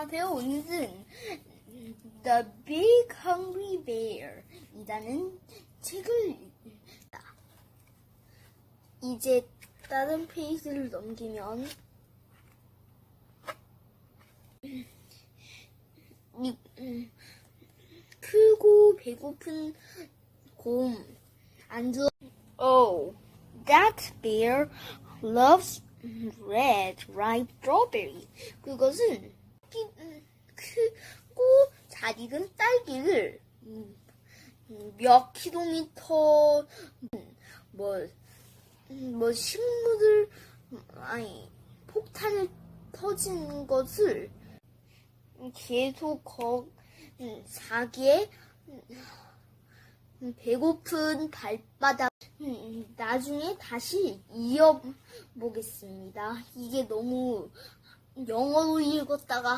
안녕하세요. 오늘은 The Big Hungry Bear 이라는 책을 읽다. 이제 다른 페이지를 넘기면 이, 음, 크고 배고픈 곰 안주 Oh, that bear loves red ripe strawberry. 그것은 키- 음, 잘 익은 딸기를 음, 음, 몇 킬로미터 음, 뭐, 음, 뭐 식물을 음, 아니 폭탄을 터진 것을 계속 거 음, 자기의 음, 배고픈 발바닥 음, 나중에 다시 이어보겠습니다. 이게 너무 영어로 읽었다가